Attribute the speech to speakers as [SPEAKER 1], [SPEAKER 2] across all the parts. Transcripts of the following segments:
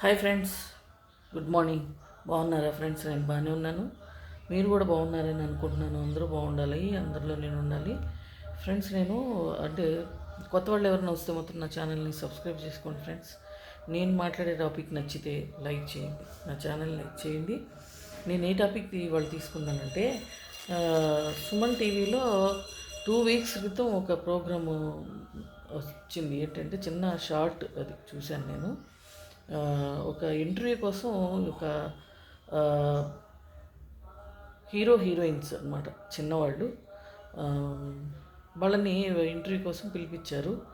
[SPEAKER 1] Hi friends good morning. బాగున్నారా friends? నేను బాగానే ఉన్నాను. మీరు కూడా బాగున్నారని అనుకుంటున్నాను. అందరూ బాగుండాలి అందరిలో నేను ఉండాలి. ఫ్రెండ్స్ నేను అంటే కొత్త వాళ్ళు ఎవరైనా వస్తే మొత్తం నా ఛానల్ని సబ్స్క్రైబ్ చేసుకోండి ఫ్రెండ్స్. నేను మాట్లాడే టాపిక్ నచ్చితే లైక్ చేయండి. నా ఛానల్ లైక్ చేయండి. నేను ఏ టాపిక్ వాళ్ళు తీసుకున్నానంటే సుమన్ టీవీలో టూ వీక్స్ క్రితం ఒక ప్రోగ్రాము వచ్చింది. ఏంటంటే చిన్న షార్ట్ అది చూశాను నేను. ఒక ఇంటర్వ్యూ కోసం ఒక హీరో హీరోయిన్స్ అనమాట చిన్నవాళ్ళు. వాళ్ళని ఇంటర్వ్యూ కోసం పిలిపించారు.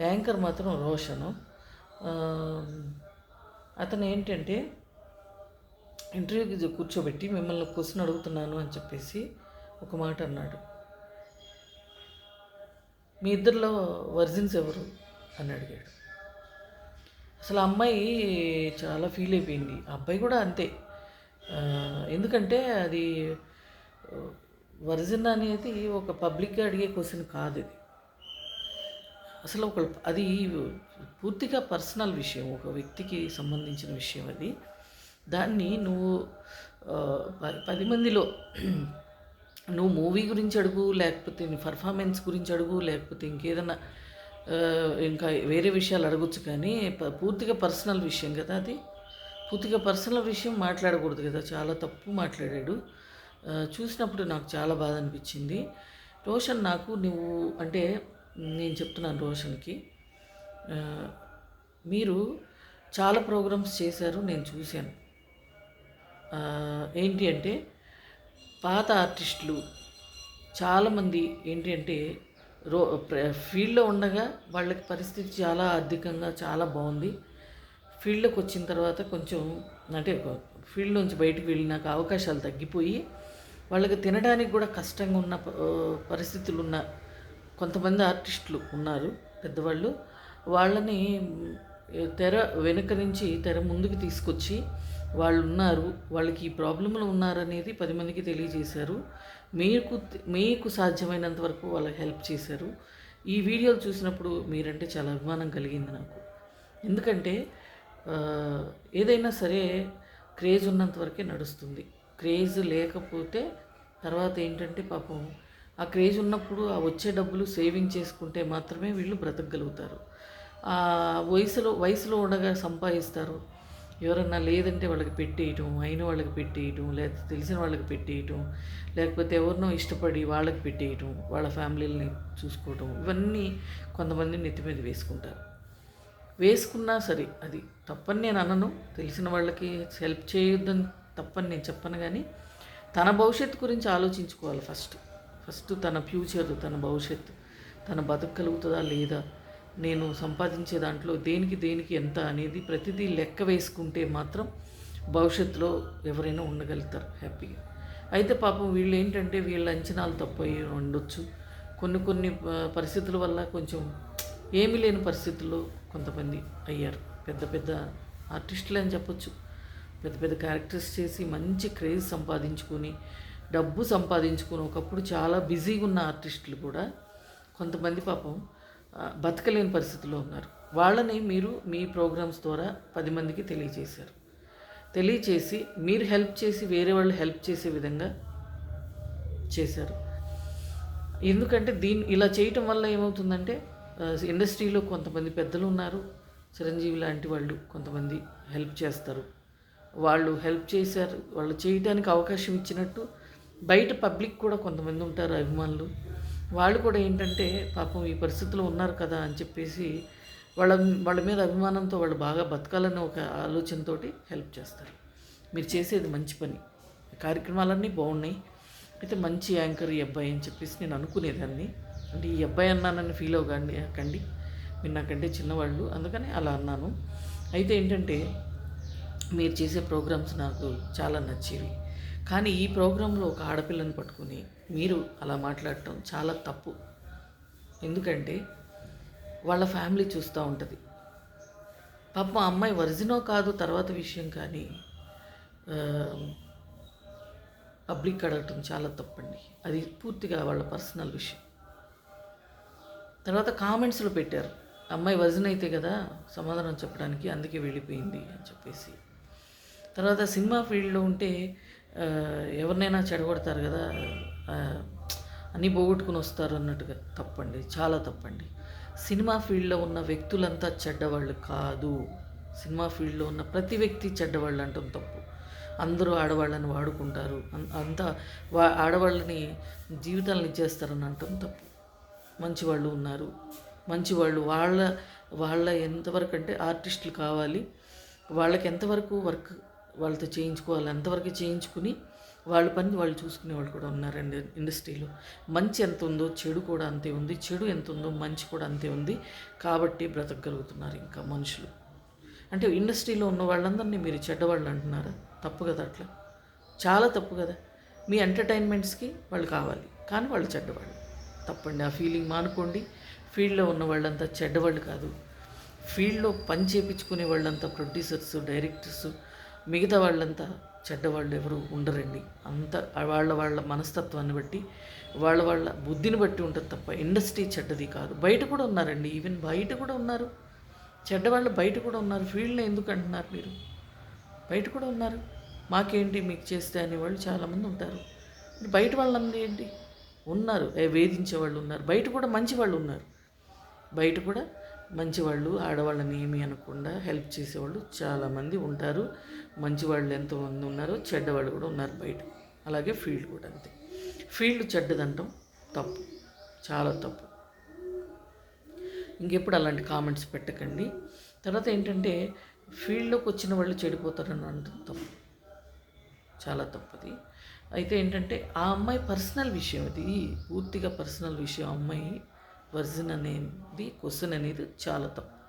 [SPEAKER 1] యాంకర్ మాత్రం రోషన్. అతను ఏంటంటే ఇంటర్వ్యూకి కూర్చోబెట్టి మిమ్మల్ని క్వశ్చన్ అడుగుతున్నాను అని చెప్పేసి ఒక మాట అన్నాడు. మీ ఇద్దరిలో వర్జిన్స్ ఎవరు? అని అడిగాడు. అసలు ఆ అమ్మాయి చాలా ఫీల్ అయిపోయింది. ఆ అబ్బాయి కూడా అంతే. ఎందుకంటే అది వర్జన్ అనేది ఒక పబ్లిక్గా అడిగే క్వశ్చన్ కాదు ఇది. అసలు ఒక అది పూర్తిగా పర్సనల్ విషయం ఒక వ్యక్తికి సంబంధించిన విషయం అది. దాన్ని నువ్వు పది మందిలో నువ్వు మూవీ గురించి అడుగు లేకపోతే నీ పర్ఫార్మెన్స్ గురించి అడుగు లేకపోతే ఇంకేదన్నా ఇంకా వేరే విషయాలు అడగొచ్చు కానీ ప- పూర్తిగా పర్సనల్ విషయం కదా అది. పూర్తిగా పర్సనల్ విషయం మాట్లాడకూడదు కదా చాలా తప్పు మాట్లాడాడు. చూసినప్పుడు నాకు చాలా బాధ అనిపించింది. రోషన్ నాకు నువ్వు అంటే నేను చెప్తున్నాను రోషన్కి. మీరు చాలా ప్రోగ్రామ్స్ చేశారు నేను చూశాను. ఏంటి అంటే పాత ఆర్టిస్టులు చాలామంది ఏంటి అంటే రో ఫీల్డ్లో ఉండగా వాళ్ళకి పరిస్థితి చాలా ఆర్థికంగా చాలా బాగుంది. ఫీల్డ్లోకి వచ్చిన తర్వాత కొంచెం అంటే ఫీల్డ్ నుంచి బయటకు వెళ్ళినాక అవకాశాలు తగ్గిపోయి వాళ్ళకి తినడానికి కూడా కష్టంగా ఉన్న ప- పరిస్థితులు ఉన్న కొంతమంది ఆర్టిస్టులు ఉన్నారు పెద్దవాళ్ళు. వాళ్ళని తెర వెనుక నుంచి తెర ముందుకు తీసుకొచ్చి వాళ్ళు ఉన్నారు వాళ్ళకి ఈ ప్రాబ్లంలు ఉన్నారనేది పది మందికి తెలియజేశారు. మీకు మీకు సాధ్యమైనంత వరకు వాళ్ళకి హెల్ప్ చేశారు. ఈ వీడియోలు చూసినప్పుడు మీరంటే చాలా అభిమానం కలిగింది నాకు. ఎందుకంటే ఏదైనా సరే క్రేజ్ ఉన్నంత వరకే నడుస్తుంది. క్రేజ్ లేకపోతే తర్వాత ఏంటంటే పాపం ఆ క్రేజ్ ఉన్నప్పుడు ఆ వచ్చే డబ్బులు సేవింగ్ చేసుకుంటే మాత్రమే వీళ్ళు బ్రతకగలుగుతారు. వయసులో వయసులో ఉండగా సంపాదిస్తారు. ఎవరన్నా లేదంటే వాళ్ళకి పెట్టేయటం అయిన వాళ్ళకి పెట్టేయటం లేకపోతే తెలిసిన వాళ్ళకి పెట్టేయటం లేకపోతే ఎవరినో ఇష్టపడి వాళ్ళకి పెట్టేయటం వాళ్ళ ఫ్యామిలీలని చూసుకోవటం ఇవన్నీ కొంతమంది నెత్తి మీద వేసుకుంటారు. వేసుకున్నా సరే అది తప్పని నేను అనను. తెలిసిన వాళ్ళకి హెల్ప్ చేయొద్దని తప్పని నేను చెప్పను కానీ తన భవిష్యత్తు గురించి ఆలోచించుకోవాలి ఫస్ట్. ఫస్ట్ తన ఫ్యూచర్ తన భవిష్యత్తు తన బతకగలుగుతుందా లేదా నేను సంపాదించే దాంట్లో దేనికి దేనికి ఎంత అనేది ప్రతిదీ లెక్క వేసుకుంటే మాత్రం భవిష్యత్తులో ఎవరైనా ఉండగలుగుతారు హ్యాపీగా. అయితే పాపం వీళ్ళు ఏంటంటే వీళ్ళ అంచనాలు తప్పయి ఉండొచ్చు. కొన్ని కొన్ని పరిస్థితుల వల్ల కొంచెం ఏమీ లేని పరిస్థితుల్లో కొంతమంది అయ్యారు. పెద్ద పెద్ద ఆర్టిస్టులు అని చెప్పొచ్చు. పెద్ద పెద్ద క్యారెక్టర్స్ చేసి మంచి క్రేజ్ సంపాదించుకొని డబ్బు సంపాదించుకొని ఒకప్పుడు చాలా బిజీగా ఉన్న ఆర్టిస్టులు కూడా కొంతమంది పాపం బతకలేని పరిస్థితిలో ఉన్నారు. వాళ్ళని మీరు మీ ప్రోగ్రామ్స్ ద్వారా పది మందికి తెలియజేశారు తెలియచేసి మీరు హెల్ప్ చేసి వేరే వాళ్ళు హెల్ప్ చేసే విధంగా చేశారు. ఎందుకంటే దీన్ని ఇలా చేయటం వల్ల ఏమవుతుందంటే ఇండస్ట్రీలో కొంతమంది పెద్దలు ఉన్నారు. చిరంజీవి లాంటి వాళ్ళు కొంతమంది హెల్ప్ చేస్తారు. వాళ్ళు హెల్ప్ చేశారు. వాళ్ళు చేయడానికి అవకాశం ఇచ్చినట్టు బయట పబ్లిక్ కూడా కొంతమంది ఉంటారు అభిమానులు. వాళ్ళు కూడా ఏంటంటే పాపం ఈ పరిస్థితిలో ఉన్నారు కదా అని చెప్పేసి వాళ్ళ వాళ్ళ మీద అభిమానంతో వాళ్ళు బాగా బతకాలనే ఒక ఆలోచనతోటి హెల్ప్ చేస్తారు. మీరు చేసేది మంచి పని. కార్యక్రమాలన్నీ బాగున్నాయి. అయితే మంచి యాంకర్ ఈ అబ్బాయి అని చెప్పేసి నేను అనుకునేదాన్ని. అంటే ఈ అబ్బాయి అన్నానని ఫీల్ అవ్వకండి కండి. మీరు నాకంటే చిన్నవాళ్ళు. అందుకని అలా అన్నాను. అయితే ఏంటంటే మీరు చేసే ప్రోగ్రామ్స్ నాకు చాలా నచ్చేవి. కానీ ఈ ప్రోగ్రాంలో ఒక ఆడపిల్లని పట్టుకుని మీరు అలా మాట్లాడటం చాలా తప్పు. ఎందుకంటే వాళ్ళ ఫ్యామిలీ చూస్తూ ఉంటుంది. పాపం అమ్మాయి వర్జినో కాదు తర్వాత విషయం కానీ పబ్లిక్ అడగటం చాలా తప్పండి. అది పూర్తిగా వాళ్ళ పర్సనల్ విషయం. తర్వాత కామెంట్స్లో పెట్టారు. అమ్మాయి వజన్ అయితే కదా సమాధానం చెప్పడానికి అందుకే వెళ్ళిపోయింది అని చెప్పేసి. తర్వాత సినిమా ఫీల్డ్లో ఉంటే ఎవరినైనా చెడగొడతారు కదా అన్నీ పోగొట్టుకుని వస్తారు అన్నట్టుగా. తప్పండి చాలా తప్పండి. సినిమా ఫీల్డ్లో ఉన్న వ్యక్తులంతా చెడ్డవాళ్ళు కాదు. సినిమా ఫీల్డ్లో ఉన్న ప్రతి వ్యక్తి చెడ్డవాళ్ళు అంటాం తప్పు. అందరూ ఆడవాళ్ళని వాడుకుంటారు. అంతా వా ఆడవాళ్ళని జీవితాలను ఇచ్చేస్తారని అంటాం తప్పు. మంచివాళ్ళు ఉన్నారు. మంచివాళ్ళు వాళ్ళ వాళ్ళ ఎంతవరకు అంటే ఆర్టిస్టులు కావాలి. వాళ్ళకి ఎంతవరకు వర్క్ వాళ్ళతో చేయించుకోవాలి అంతవరకు చేయించుకుని వాళ్ళ పని వాళ్ళు చూసుకునే వాళ్ళు కూడా ఉన్నారండి ఇండస్ట్రీలో. మంచి ఎంత ఉందో చెడు కూడా అంతే ఉంది. చెడు ఎంత ఉందో మంచి కూడా అంతే ఉంది. కాబట్టి బ్రతకగలుగుతున్నారు ఇంకా మనుషులు. అంటే ఇండస్ట్రీలో ఉన్న వాళ్ళందరినీ మీరు చెడ్డవాళ్ళు అంటున్నారా? తప్పు కదా అట్లా. చాలా తప్పు కదా. మీ ఎంటర్టైన్మెంట్స్కి వాళ్ళు కావాలి. కానీ వాళ్ళు చెడ్డవాళ్ళు. తప్పండి. ఆ ఫీలింగ్ మానుకోండి. ఫీల్డ్లో ఉన్న వాళ్ళంతా చెడ్డవాళ్ళు కాదు. ఫీల్డ్లో పని చేపించుకునే వాళ్ళంతా ప్రొడ్యూసర్స్ డైరెక్టర్స్ మిగతా వాళ్ళంతా చెడ్డవాళ్ళు ఎవరు ఉండరండి. అంత వాళ్ళ వాళ్ళ మనస్తత్వాన్ని బట్టి వాళ్ళ వాళ్ళ బుద్ధిని బట్టి ఉంటుంది తప్ప ఇండస్ట్రీ చెడ్డది కాదు. బయట కూడా ఉన్నారండి. ఈవెన్ బయట కూడా ఉన్నారు. చెడ్డవాళ్ళు బయట కూడా ఉన్నారు. ఫీల్డ్లో ఎందుకు అంటున్నారు మీరు? బయట కూడా ఉన్నారు. మాకేంటి మీకు చేస్తే అనేవాళ్ళు చాలామంది ఉంటారు. బయట వాళ్ళందరూ ఏంటి? ఉన్నారు. వేధించే వాళ్ళు ఉన్నారు. బయట కూడా మంచి వాళ్ళు ఉన్నారు. బయట కూడా మంచివాళ్ళు ఆడవాళ్ళని ఏమీ అనకుండా హెల్ప్ చేసేవాళ్ళు చాలామంది ఉంటారు. మంచివాళ్ళు ఎంతోమంది ఉన్నారు చెడ్డవాళ్ళు కూడా ఉన్నారు బయట. అలాగే ఫీల్డ్ కూడా అంతే. ఫీల్డ్ చెడ్డదంటాం తప్పు. చాలా తప్పు. ఇంకెప్పుడు అలాంటి కామెంట్స్ పెట్టకండి. తర్వాత ఏంటంటే ఫీల్డ్లోకి వచ్చిన వాళ్ళు చెడిపోతారని అంటాం. తప్పు. చాలా తప్పది. అయితే ఏంటంటే ఆ అమ్మాయి పర్సనల్ విషయం అది. పూర్తిగా పర్సనల్ విషయం. అమ్మాయి వర్జిన్ అనేది క్వశ్చన్ అనేది చాలా తప్పు.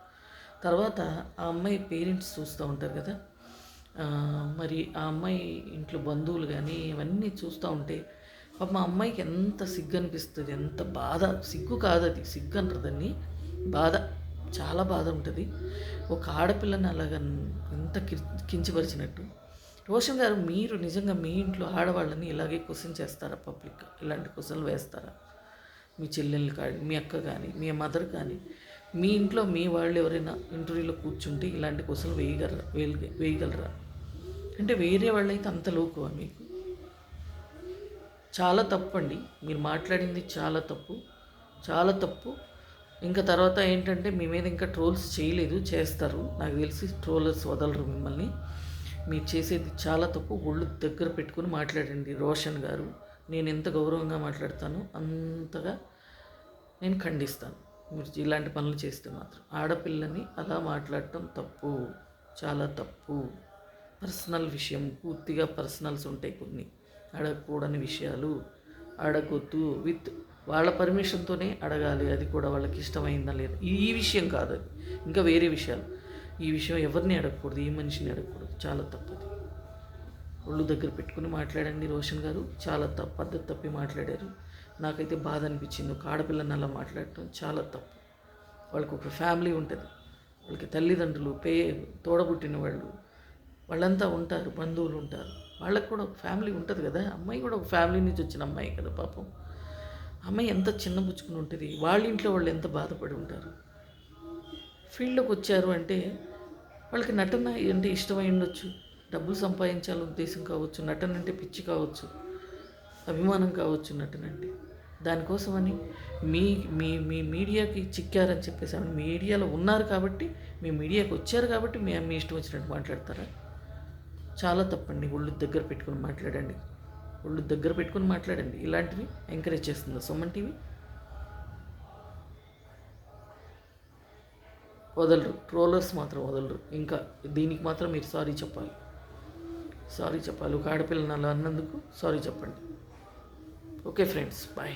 [SPEAKER 1] తర్వాత ఆ అమ్మాయి పేరెంట్స్ చూస్తూ ఉంటారు కదా. మరి ఆ అమ్మాయి ఇంట్లో బంధువులు కానీ ఇవన్నీ చూస్తూ ఉంటే పాప మా అమ్మాయికి ఎంత సిగ్గు అనిపిస్తుంది ఎంత బాధ. సిగ్గు కాదు అది సిగ్గు అంటారు దాన్ని. బాధ చాలా బాధ ఉంటుంది. ఒక ఆడపిల్లని అలాగ ఎంత కి- కించపరిచినట్టు. రోషన్ గారు మీరు నిజంగా మీ ఇంట్లో ఆడవాళ్ళని ఇలాగే క్వశ్చన్ చేస్తారా పబ్లిక్ ఇలాంటి క్వశ్చన్లు వేస్తారా? మీ చెల్లెళ్ళు కానీ మీ అక్క కానీ మీ మదర్ కానీ మీ ఇంట్లో మీ వాళ్ళు ఎవరైనా ఇంటర్వ్యూలో కూర్చుంటే ఇలాంటి క్వశ్చన్లు వేయగలరా? వేయగ వేయగలరా? అంటే వేరే వాళ్ళైతే అంత లోకువా మీకు? చాలా తప్పు అండి మీరు మాట్లాడింది చాలా తప్పు. చాలా తప్పు. ఇంకా తర్వాత ఏంటంటే మీ మీద ఇంకా ట్రోల్స్ చేయలేదు చేస్తారు. నాకు తెలిసి ట్రోలర్స్ వదలరు మిమ్మల్ని. మీరు చేసేది చాలా తప్పు. ఒళ్ళు దగ్గర పెట్టుకుని మాట్లాడండి రోషన్ గారు. నేను ఎంత గౌరవంగా మాట్లాడతానో అంతగా నేను ఖండిస్తాను. మీరు ఇలాంటి పనులు చేస్తే మాత్రం. ఆడపిల్లని అలా మాట్లాడటం తప్పు చాలా తప్పు. పర్సనల్ విషయం పూర్తిగా పర్సనల్స్ ఉంటాయి కొన్ని. అడగకూడని విషయాలు అడగొద్దు. విత్ వాళ్ళ పర్మిషన్తోనే అడగాలి. అది కూడా వాళ్ళకి ఇష్టమైందా లేదా? ఈ విషయం కాదు అది. ఇంకా వేరే విషయాలు. ఈ విషయం ఎవరిని అడగకూడదు? ఈ మనిషిని అడగకూడదు. చాలా తప్పది. ఒళ్ళు దగ్గర పెట్టుకుని మాట్లాడండి రోషన్ గారు. చాలా తప్పు పద్ధతి తప్పి మాట్లాడారు. నాకైతే బాధ అనిపించింది. ఒక ఆడపిల్లని అలా మాట్లాడటం చాలా తప్పు. వాళ్ళకి ఒక ఫ్యామిలీ ఉంటుంది. వాళ్ళకి తల్లిదండ్రులు పే తోడబుట్టిన వాళ్ళు వాళ్ళంతా ఉంటారు బంధువులు ఉంటారు. వాళ్ళకి కూడా ఒక ఫ్యామిలీ ఉంటుంది కదా. అమ్మాయి కూడా ఒక ఫ్యామిలీ నుంచి వచ్చిన అమ్మాయి కదా పాపం. అమ్మాయి ఎంత చిన్నబుచ్చుకుని ఉంటుంది. వాళ్ళ ఇంట్లో వాళ్ళు ఎంత బాధపడి ఉంటారు. ఫీల్డ్లోకి వచ్చారు అంటే వాళ్ళకి నటన అంటే ఇష్టమై ఉండొచ్చు. డబ్బులు సంపాదించాల ఉద్దేశం కావచ్చు నటన అంటే పిచ్చి కావచ్చు అభిమానం కావచ్చు నటన అంటే దానికోసమని మీ మీ మీ మీడియాకి చిక్కారని చెప్పేసి ఆమె మీడియాలో ఉన్నారు కాబట్టి మీ మీడియాకి వచ్చారు కాబట్టి మీ మీ ఇష్టం వచ్చినట్టు మాట్లాడతారా? చాలా తప్పండి ఒళ్ళు దగ్గర పెట్టుకుని మాట్లాడండి. ఒళ్ళు దగ్గర పెట్టుకుని మాట్లాడండి. ఇలాంటివి ఎంకరేజ్ చేస్తుంది సొమ్మన్ టీవీ. వదలరు. ట్రోలర్స్ మాత్రం వదలరు. ఇంకా దీనికి మాత్రం మీరు సారీ చెప్పాలి. సారీ చెప్పాలి. ఒక ఆడపిల్లని అలా అన్నందుకు సారీ చెప్పండి. Okay friends bye.